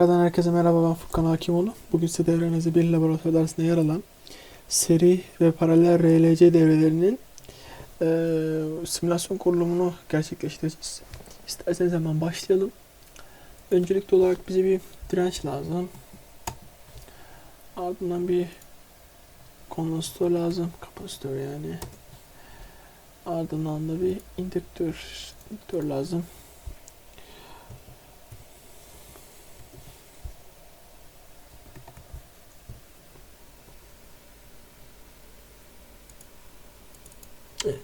Tekrardan herkese merhaba ben Furkan Hakimoğlu. Bugün size devrenizde bir laboratuvar dersinde yer alan seri ve paralel RLC devrelerinin eee, simülasyon kurulumunu gerçekleştireceğiz. İsterseniz hemen başlayalım. Öncelikli olarak bize bir direnç lazım. Ardından bir kondansatör lazım. Kapasitör yani. Ardından da bir indüktör, indüktör lazım. Evet.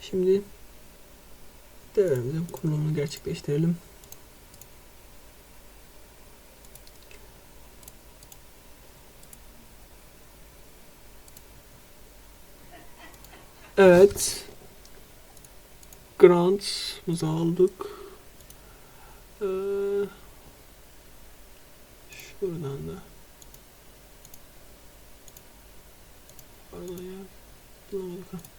Şimdi devremizin kurulumunu gerçekleştirelim. Evet. Grant'ımızı aldık. Ee, şuradan da. Pardon ya. Bulamadık ha.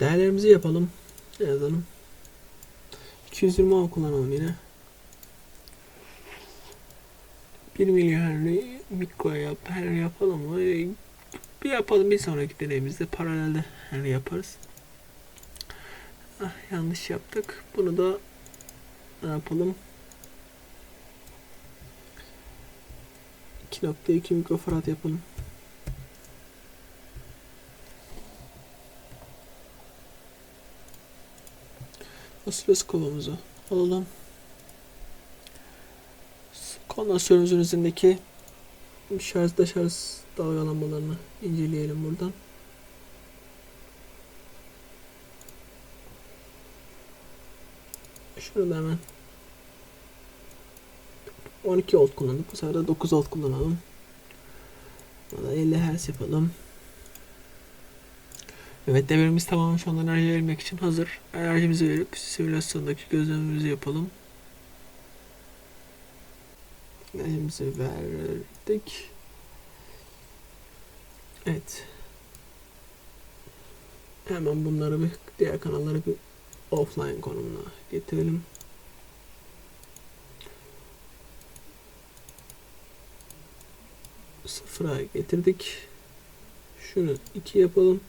Değerlerimizi yapalım. Ne yazalım? 220 ohm kullanalım yine. 1 milihenry mikro yap, her yapalım mı? Bir yapalım bir sonraki deneyimizde paralelde henry yaparız. Ah, yanlış yaptık. Bunu da ne yapalım? 2.2 mikrofarad yapalım. Osiloskopumuzu alalım. Kondansörümüzün üzerindeki şarj dalgalanmalarını inceleyelim buradan. Şurada hemen 12 volt kullandık. Bu sefer de 9 volt kullanalım. Burada 50 Hz yapalım. Evet devrimiz tamamen şu anda enerji vermek için hazır. Enerjimizi verip simülasyondaki gözlemimizi yapalım. Enerjimizi verdik. Evet. Hemen bunları bir diğer kanalları bir offline konumuna getirelim. Sıfıra getirdik. Şunu iki yapalım.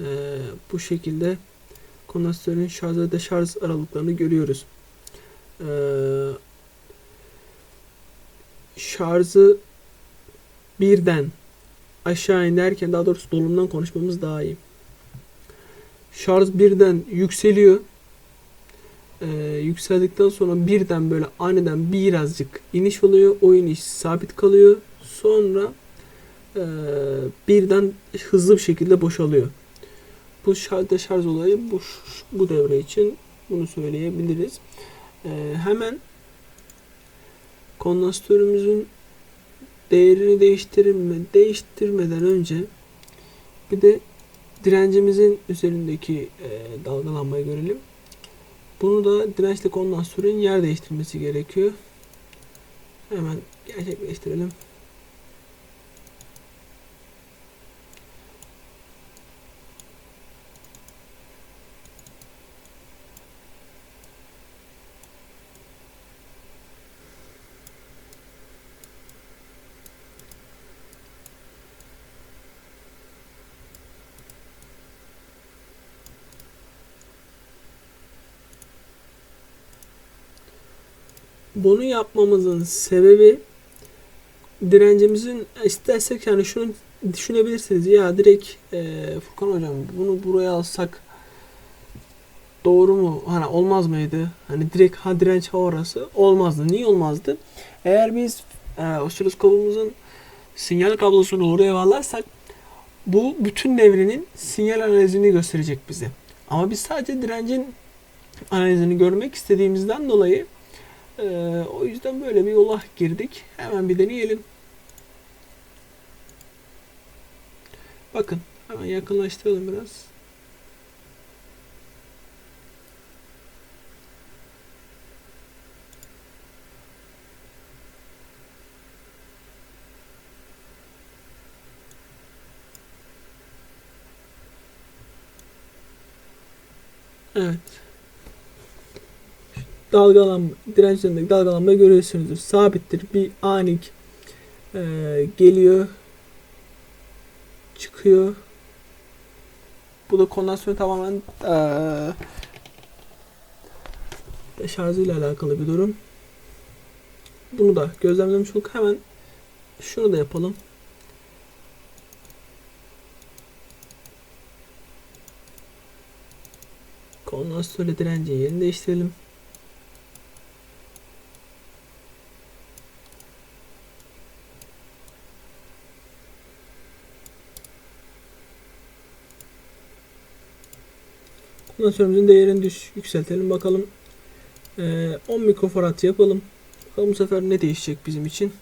Ee, bu şekilde kondansatörün şarj ve deşarj aralıklarını görüyoruz. Ee, şarjı birden aşağı inerken daha doğrusu dolumdan konuşmamız daha iyi. Şarj birden yükseliyor. Ee, yükseldikten sonra birden böyle aniden birazcık iniş oluyor. O iniş sabit kalıyor. Sonra e, birden hızlı bir şekilde boşalıyor. Bu şarj şarj olayı bu bu devre için bunu söyleyebiliriz. Ee, hemen kondansatörümüzün değerini değiştirme, değiştirmeden önce bir de direncimizin üzerindeki e, dalgalanmayı görelim. Bunu da dirençle kondansatörün yer değiştirmesi gerekiyor. Hemen gerçekleştirelim. Bunu yapmamızın sebebi direncimizin istersek yani şunu düşünebilirsiniz ya direkt e, Furkan hocam bunu buraya alsak doğru mu? Hani olmaz mıydı? Hani direkt ha direnç ha orası olmazdı. Niye olmazdı? Eğer biz e, osiloskopumuzun sinyal kablosunu oraya bağlarsak bu bütün devrenin sinyal analizini gösterecek bize. Ama biz sadece direncin analizini görmek istediğimizden dolayı ee, o yüzden böyle bir yola girdik. Hemen bir deneyelim. Bakın hemen yakınlaştıralım biraz. Evet. Dalgalanma, direnç üzerindeki dalgalanmayı görüyorsunuzdur. Sabittir. Bir anik e, geliyor, çıkıyor. Bu da kondansiyonu tamamen e, şarjıyla alakalı bir durum. Bunu da gözlemlemiş olduk. Hemen şunu da yapalım. Kondansatörle direnci yerini değiştirelim. Kondansatörümüzün değerini düş yükseltelim bakalım. Ee, 10 mikrofarad yapalım. Bakalım bu sefer ne değişecek bizim için.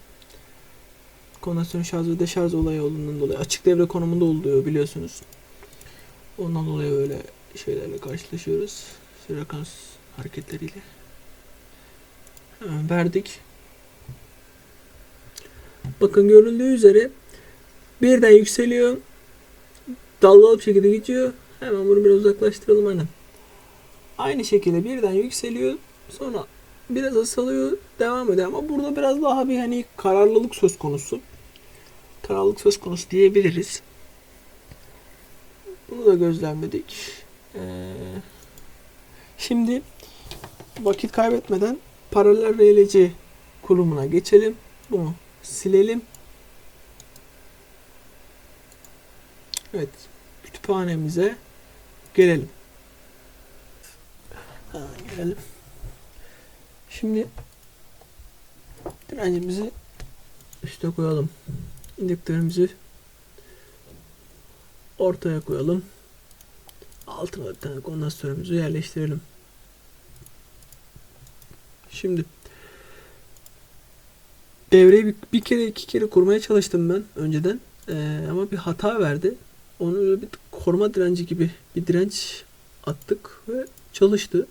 Kondansatörün şarj ve deşarj olayı olduğundan dolayı açık devre konumunda oluyor biliyorsunuz. Ondan dolayı öyle şeylerle karşılaşıyoruz. Frekans hareketleriyle. Hemen verdik. Bakın görüldüğü üzere birden yükseliyor. Dalgalı bir şekilde geçiyor. Hemen bunu biraz uzaklaştıralım aynen. Aynı şekilde birden yükseliyor. Sonra biraz azalıyor. Devam ediyor ama burada biraz daha bir hani kararlılık söz konusu. Kararlılık söz konusu diyebiliriz. Bunu da gözlemledik. Ee, şimdi vakit kaybetmeden paralel RLC kurulumuna geçelim. Bunu silelim. Evet. Kütüphanemize gelelim. Gelelim. Şimdi direncimizi üste koyalım. İndektörümüzü ortaya koyalım. Altına bir tane kondansatörümüzü yerleştirelim. Şimdi devreyi bir, bir kere iki kere kurmaya çalıştım ben önceden. Ee, ama bir hata verdi. Onu bir koruma direnci gibi bir direnç attık ve çalıştı.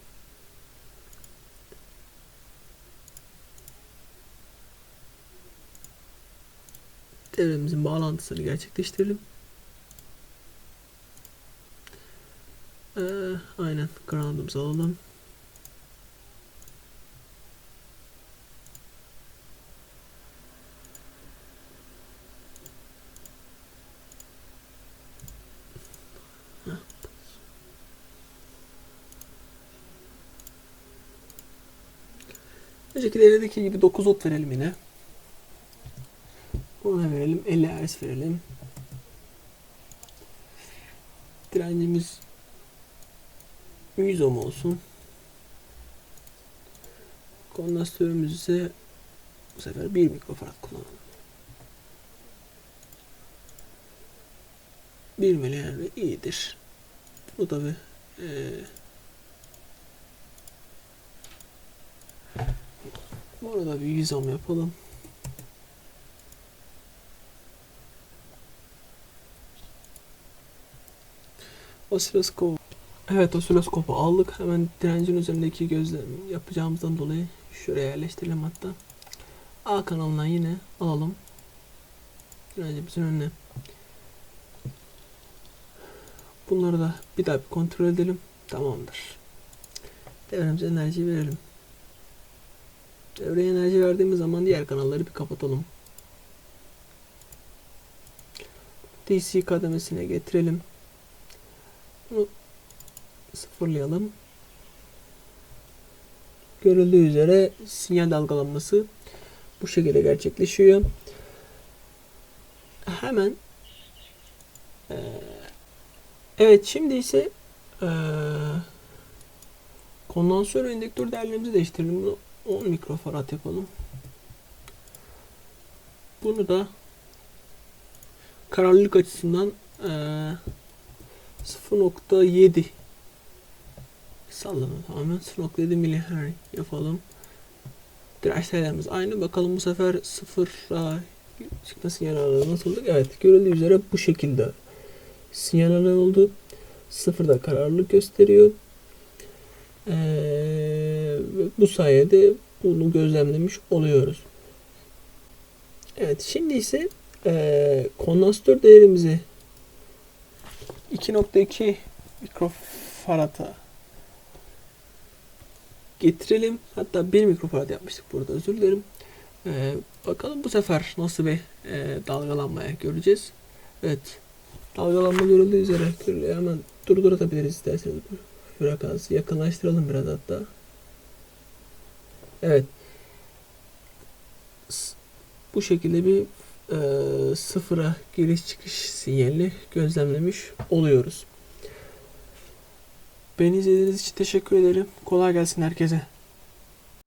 Devremizin bağlantısını gerçekleştirelim. Ee, aynen ground'umuzu alalım. Önceki devredeki gibi 9 ot verelim yine. Buna verelim 50 Hz verelim. Direncimiz 100 ohm olsun. Kondansatörümüz ise bu sefer 1 mikrofarad kullanalım. 1 miliamper iyidir. Bu da bir Burada bir 100 ohm yapalım. Osiloskop. Evet osiloskopu aldık. Hemen direncin üzerindeki gözlem yapacağımızdan dolayı şuraya yerleştirelim hatta. A kanalından yine alalım. Direncimizin önüne. Bunları da bir daha bir kontrol edelim. Tamamdır. Devremize enerji verelim. Devreye enerji verdiğimiz zaman diğer kanalları bir kapatalım. DC kademesine getirelim. Bunu sıfırlayalım. Görüldüğü üzere sinyal dalgalanması bu şekilde gerçekleşiyor. Hemen ee, evet şimdi ise ee, kondansör endektör değerlerimizi değiştirelim. Bunu 10 mikrofarad yapalım. Bunu da kararlılık açısından ee, 0.7 sallama tamamen 0.7 miliher yapalım. Direnç sayılarımız aynı. Bakalım bu sefer 0'a çıkma sinyal nasıl oldu? Evet görüldüğü üzere bu şekilde sinyal aralığı oldu. Sıfırda kararlılık gösteriyor. Ee, bu sayede bunu gözlemlemiş oluyoruz. Evet şimdi ise e, kondansatör değerimizi 2.2 mikrofarata getirelim. Hatta bir mikrofarad yapmıştık burada özür dilerim. Ee, bakalım bu sefer nasıl bir e, dalgalanmaya göreceğiz. Evet. Dalgalanma görüldüğü üzere. Hemen durdurabiliriz isterseniz frekansı. Yakınlaştıralım biraz hatta. Evet. Bu şekilde bir e, sıfıra giriş çıkış sinyalini gözlemlemiş oluyoruz. Beni izlediğiniz için teşekkür ederim. Kolay gelsin herkese.